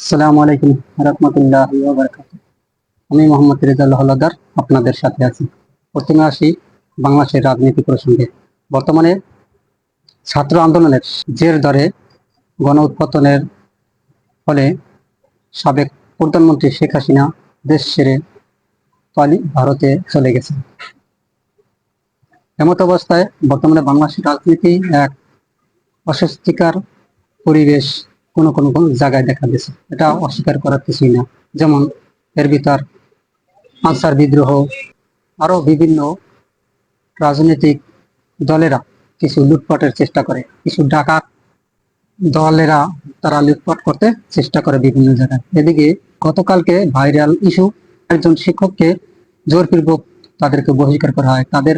আসসালামু আলাইকুম রহমতুল্লাহ আমি মোহাম্মদ রেজাল হলাদার, আপনাদের সাথে আছি। প্রথমে আসি বাংলাদেশের রাজনীতি প্রসঙ্গে। বর্তমানে ছাত্র আন্দোলনের জের ধরে গণ উৎপাদনের ফলে সাবেক প্রধানমন্ত্রী শেখ হাসিনা দেশ ছেড়ে পালি ভারতে চলে গেছে এমত অবস্থায় বর্তমানে বাংলাদেশের রাজনীতি এক অস্বস্তিকর পরিবেশ কোনো কোনো কোনো জায়গায় দেখা দিয়েছে। এটা অস্বীকার করার কিছুই না। যেমন এর ভিতর আনসার বিদ্রোহ, আরও বিভিন্ন রাজনৈতিক দলেরা কিছু লুটপাটের চেষ্টা করে। কিছু ডাকাত দলেরা তারা লুটপাট করতে চেষ্টা করে বিভিন্ন জায়গায়। এদিকে গতকালকে ভাইরাল ইস্যু, একজন শিক্ষককে জোরপূর্বক তাদেরকে বহিষ্কার করা হয়। তাদের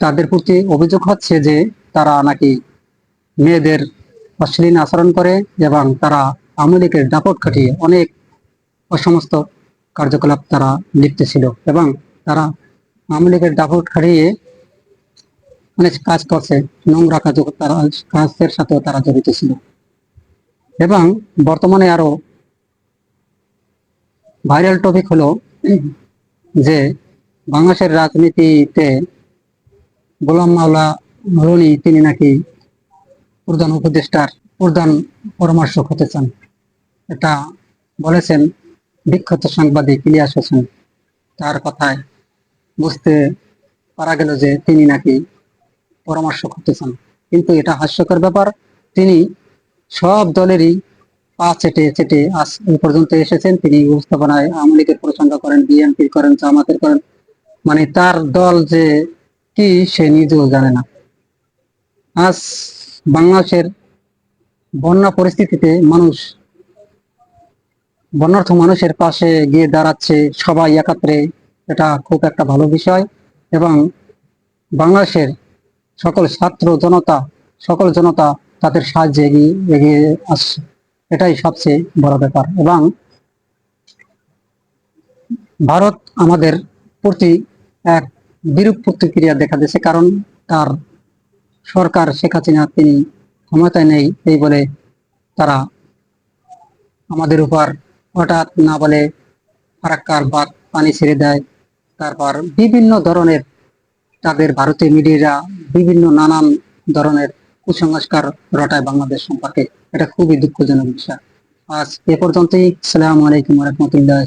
তাদের প্রতি অভিযোগ হচ্ছে যে তারা নাকি মেয়েদের অশ্লীল আচরণ করে এবং তারা আওয়ামী দাপট খাটিয়ে অনেক অসমস্ত কার্যকলাপ তারা লিপ্ত ছিল এবং তারা আওয়ামী লীগের দাপট খাটিয়ে অনেক কাজ করছে, নোংরা কাজ তারা, কাজের সাথেও তারা জড়িত ছিল। এবং বর্তমানে আরও ভাইরাল টপিক হলো যে বাংলাদেশের রাজনীতিতে গোলাম মাওলা রনি তিনি নাকি প্রধান উপদেষ্টার প্রধান পরামর্শক হতে চান। এটা বলেছেন বিখ্যাত সাংবাদিক ইলিয়াস হোসেন। তার কথায় বুঝতে পারা গেল যে তিনি নাকি পরামর্শক হতে চান। কিন্তু এটা হাস্যকর ব্যাপার, তিনি সব দলেরই পা চেটে চেটে আজ এই পর্যন্ত এসেছেন। তিনি উপস্থাপনায় আওয়ামী লীগের প্রসঙ্গ করেন, বিএনপির করেন, জামাতের করেন। মানে তার দল যে কি সে নিজেও জানে না। আজ বাংলাদেশের বন্যা পরিস্থিতিতে মানুষ, বন্যার্থ মানুষের পাশে গিয়ে দাঁড়াচ্ছে সবাই একাত্রে, এটা খুব একটা ভালো বিষয়। এবং বাংলাদেশের সকল ছাত্র জনতা, সকল জনতা তাদের সাহায্যে এগিয়ে এগিয়ে আসছে। এটাই সবচেয়ে বড় ব্যাপার। এবং ভারত আমাদের প্রতি এক বিরূপ প্রতিক্রিয়া দেখা দিয়েছে, কারণ তার সরকার শেখ হাসিনা, তিনি ক্ষমতায় নেই এই বলে তারা আমাদের উপর হঠাৎ না বলে ফারাক্কার বাদ পানি ছেড়ে দেয়। তারপর বিভিন্ন ধরনের তাদের ভারতীয় মিডিয়ারা বিভিন্ন নানান ধরনের কুসংস্কার রটায় বাংলাদেশ সম্পর্কে। এটা খুবই দুঃখজনক বিষয়। আজ এ পর্যন্তই। সালাম আলাইকুম রহমতুল্লাহ